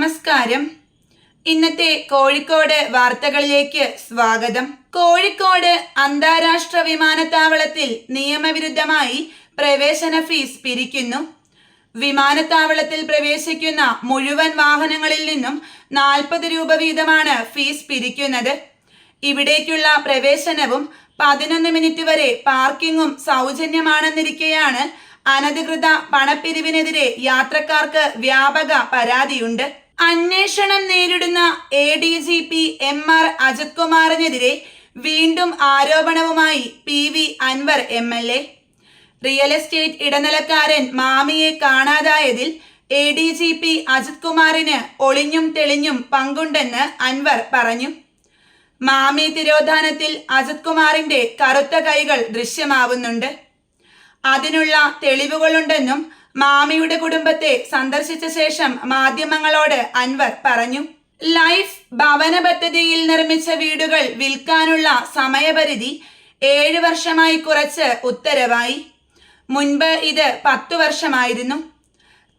നമസ്കാരം. ഇന്നത്തെ കോഴിക്കോട് വാർത്തകളിലേക്ക് സ്വാഗതം. കോഴിക്കോട് അന്താരാഷ്ട്ര വിമാനത്താവളത്തിൽ നിയമവിരുദ്ധമായി പ്രവേശന ഫീസ് പിരിക്കുന്നു. വിമാനത്താവളത്തിൽ പ്രവേശിക്കുന്ന മുഴുവൻ വാഹനങ്ങളിൽ നിന്നും നാൽപ്പത് രൂപ വീതമാണ് ഫീസ് പിരിക്കുന്നത്. ഇവിടേക്കുള്ള പ്രവേശനവും പതിനൊന്ന് മിനിറ്റ് വരെ പാർക്കിങ്ങും സൗജന്യമാണെന്നിരിക്കെയാണ് അനധികൃത പണപ്പിരിവിനെതിരെ യാത്രക്കാർക്ക് വ്യാപക പരാതിയുണ്ട്. അന്വേഷണം നേരിടുന്ന A D G P M R Ajith കുമാറിനെതിരെ വീണ്ടും ആരോപണവുമായി P V Anvar M L A real estate ഇടനിലക്കാരൻ മാമിയെ കാണാതായതിൽ A D G P Ajith കുമാറിന് ഒളിഞ്ഞും തെളിഞ്ഞും പങ്കുണ്ടെന്ന് അൻവർ പറഞ്ഞു. മാമി തിരോധാനത്തിൽ അജിത് കുമാറിന്റെ കറുത്ത കൈകൾ ദൃശ്യമാവുന്നുണ്ട്. അതിനുള്ള തെളിവുകളുണ്ടെന്നും മാമിയുടെ കുടുംബത്തെ സന്ദർശിച്ച ശേഷം മാധ്യമങ്ങളോട് അൻവർ പറഞ്ഞു ലൈഫ് ഭവന പദ്ധതിയിൽ നിർമ്മിച്ച വീടുകൾ വിൽക്കാനുള്ള സമയപരിധി ഏഴ് വർഷമായി കുറച്ച് ഉത്തരവായി. മുൻപ് ഇത് പത്തു വർഷമായിരുന്നു.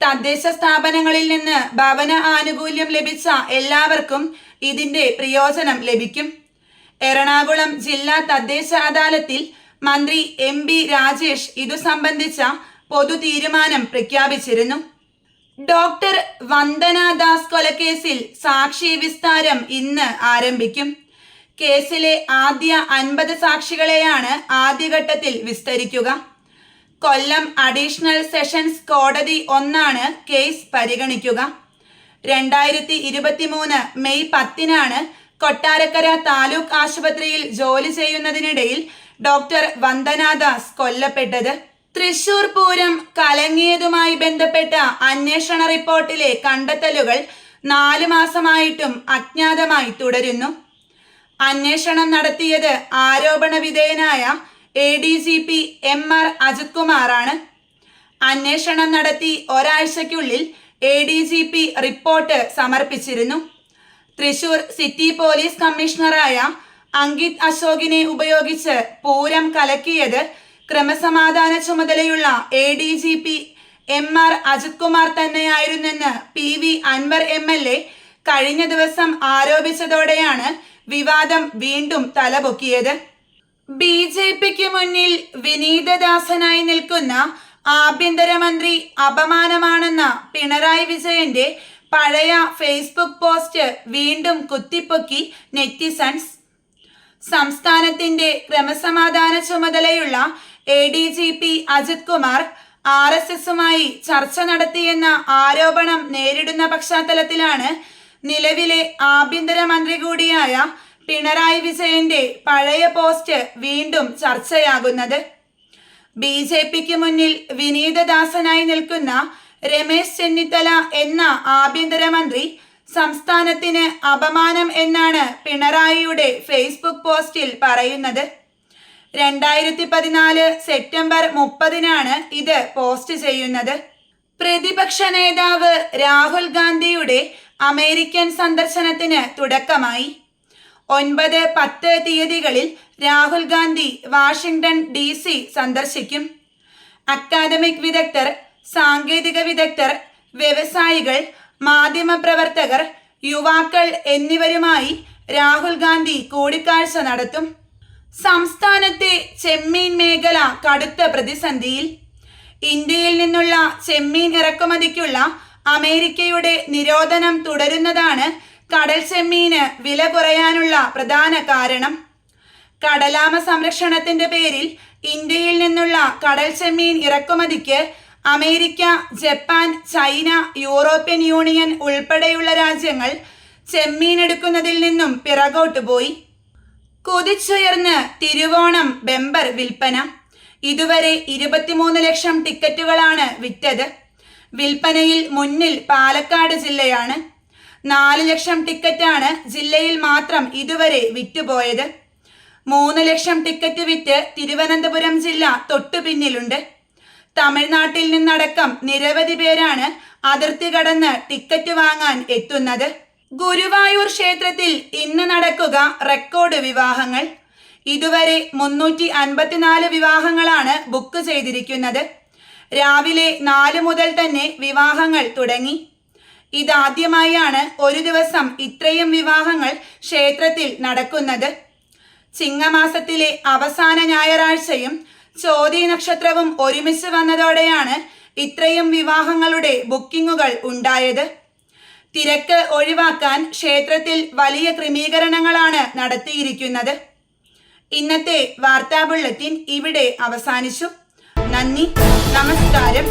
തദ്ദേശ സ്ഥാപനങ്ങളിൽ നിന്ന് ഭവന ആനുകൂല്യം ലഭിച്ച എല്ലാവർക്കും ഇതിന്റെ പ്രയോജനം ലഭിക്കും. എറണാകുളം ജില്ലാ തദ്ദേശ അദാലത്തിൽ മന്ത്രി എം ബി രാജേഷ് ഇതു സംബന്ധിച്ച പൊതു തീരുമാനം പ്രഖ്യാപിച്ചിരുന്നു. ഡോക്ടർ വന്ദന ദാസ് കൊലക്കേസിൽ സാക്ഷി വിസ്താരം ഇന്ന് ആരംഭിക്കും. കേസിലെ ആദ്യ അൻപത് സാക്ഷികളെയാണ് ആദ്യഘട്ടത്തിൽ വിസ്തരിക്കുക. കൊല്ലം അഡീഷണൽ സെഷൻസ് കോടതി ഒന്നാണ് കേസ് പരിഗണിക്കുക. രണ്ടായിരത്തി ഇരുപത്തി മൂന്ന് മെയ് പത്തിനാണ് കൊട്ടാരക്കര താലൂക്ക് ആശുപത്രിയിൽ ജോലി ചെയ്യുന്നതിനിടയിൽ ഡോക്ടർ വന്ദനാദാസ് കൊല്ലപ്പെട്ടത്. തൃശൂർ പൂരം കലങ്ങിയതുമായി ബന്ധപ്പെട്ട അന്വേഷണ റിപ്പോർട്ടിലെ കണ്ടെത്തലുകൾ നാലു മാസമായിട്ടും അജ്ഞാതമായി തുടരുന്നു. അന്വേഷണം നടത്തിയത് ആരോപണ വിധേയനായ A D G P M R Ajith കുമാറാണ്. അന്വേഷണം നടത്തി ഒരാഴ്ചയ്ക്കുള്ളിൽ A D G P report സമർപ്പിച്ചിരുന്നു. തൃശൂർ സിറ്റി പോലീസ് കമ്മീഷണറായ അങ്കിത് അശോകിനെ ഉപയോഗിച്ച് പൂരം കലക്കിയത് ക്രമസമാധാന ചുമതലയുള്ള A D G P M R Ajith Kumar തന്നെയായിരുന്നെന്ന് P V Anvar M L A കഴിഞ്ഞ ദിവസം ആരോപിച്ചതോടെയാണ് വിവാദം വീണ്ടും തലപൊക്കിയത്. ബി ജെ പിക്ക് മുന്നിൽ വിനീതദാസനായി നിൽക്കുന്ന ആഭ്യന്തരമന്ത്രി അപമാനമാണെന്ന പിണറായി വിജയന്റെ പഴയ ഫേസ്ബുക്ക് പോസ്റ്റ് വീണ്ടും കുത്തിപ്പൊക്കി നെറ്റിസൺസ് സംസ്ഥാനത്തിന്റെ ക്രമസമാധാന ചുമതലയുള്ള A D G P Ajith Kumar R S എസുമായി ചർച്ച നടത്തിയെന്ന ആരോപണം നേരിടുന്ന പശ്ചാത്തലത്തിലാണ് നിലവിലെ ആഭ്യന്തര മന്ത്രി കൂടിയായ പിണറായി വിജയന്റെ പഴയ പോസ്റ്റ് വീണ്ടും ചർച്ചയാകുന്നത്. ബി ജെ പിക്ക് മുന്നിൽ വിനീതദാസനായി നിൽക്കുന്ന രമേശ് ചെന്നിത്തല എന്ന ആഭ്യന്തരമന്ത്രി സംസ്ഥാനത്തിന് അപമാനം എന്നാണ് പിണറായിയുടെ ഫേസ്ബുക്ക് പോസ്റ്റിൽ പറയുന്നത്. രണ്ടായിരത്തി പതിനാല് സെപ്റ്റംബർ മുപ്പതിനാണ് ഇത് പോസ്റ്റ് ചെയ്യുന്നത്. പ്രതിപക്ഷ നേതാവ് രാഹുൽ ഗാന്ധിയുടെ അമേരിക്കൻ സന്ദർശനത്തിന് തുടക്കമായി. ഒൻപത് പത്ത് തീയതികളിൽ Rahul Gandhi Washington D C സന്ദർശിക്കും. അക്കാദമിക് വിദഗ്ധർ സാങ്കേതിക വിദഗ്ധർ വ്യവസായികൾ മാധ്യമപ്രവർത്തകർ യുവാക്കൾ എന്നിവരുമായി രാഹുൽ ഗാന്ധി കൂടിക്കാഴ്ച നടത്തും. സംസ്ഥാനത്തെ ചെമ്മീൻ മേഖല കടുത്ത പ്രതിസന്ധിയിൽ ഇന്ത്യയിൽ നിന്നുള്ള ചെമ്മീൻ ഇറക്കുമതിക്കുള്ള അമേരിക്കയുടെ നിരോധനം തുടരുന്നതാണ് കടൽ ചെമ്മീന് വില കുറയാനുള്ള പ്രധാന കാരണം. കടലാമ സംരക്ഷണത്തിന്റെ പേരിൽ ഇന്ത്യയിൽ നിന്നുള്ള കടൽ ചെമ്മീൻ ഇറക്കുമതിക്ക് America Japan China European Union ഉൾപ്പെടെയുള്ള രാജ്യങ്ങൾ ചെമ്മീൻ എടുക്കുന്നതിൽ നിന്നും പിറകോട്ട് പോയി. കുതിച്ചുയർന്ന് തിരുവോണം ബെമ്പർ വിൽപ്പന. ഇതുവരെ ഇരുപത്തിമൂന്ന് ലക്ഷം ടിക്കറ്റുകളാണ് വിറ്റത്. വിൽപ്പനയിൽ മുന്നിൽ പാലക്കാട് ജില്ലയാണ്. നാല് ലക്ഷം ടിക്കറ്റാണ് ജില്ലയിൽ മാത്രം ഇതുവരെ വിറ്റുപോയത്. മൂന്ന് ലക്ഷം ടിക്കറ്റ് വിറ്റ് തിരുവനന്തപുരം ജില്ല തൊട്ടു പിന്നിലുണ്ട് തമിഴ്നാട്ടിൽ നിന്നടക്കം നിരവധി പേരാണ് അതിർത്തി കടന്ന് ടിക്കറ്റ് വാങ്ങാൻ എത്തുന്നത്. ഗുരുവായൂർ ക്ഷേത്രത്തിൽ ഇന്ന് നടക്കുക റെക്കോർഡ് വിവാഹങ്ങൾ. ഇതുവരെ മുന്നൂറ്റി അൻപത്തിനാല് വിവാഹങ്ങളാണ് ബുക്ക് ചെയ്തിരിക്കുന്നത്. രാവിലെ നാല് മുതൽ തന്നെ വിവാഹങ്ങൾ തുടങ്ങി. ഇതാദ്യമായാണ് ഒരു ദിവസം ഇത്രയും വിവാഹങ്ങൾ ക്ഷേത്രത്തിൽ നടക്കുന്നത്. ചിങ്ങമാസത്തിലെ അവസാന ഞായറാഴ്ചയും ചോതി നക്ഷത്രവും ഒരുമിച്ച് വന്നതോടെയാണ് ഇത്രയും വിവാഹങ്ങളുടെ ബുക്കിങ്ങുകൾ ഉണ്ടായത്. തിരക്ക് ഒഴിവാക്കാൻ ക്ഷേത്രത്തിൽ വലിയ ക്രമീകരണങ്ങളാണ് നടത്തിയിരിക്കുന്നത്. ഇന്നത്തെ വാർത്താ ബുള്ളറ്റിൻ ഇവിടെ അവസാനിച്ചു. നന്ദി നമസ്കാരം.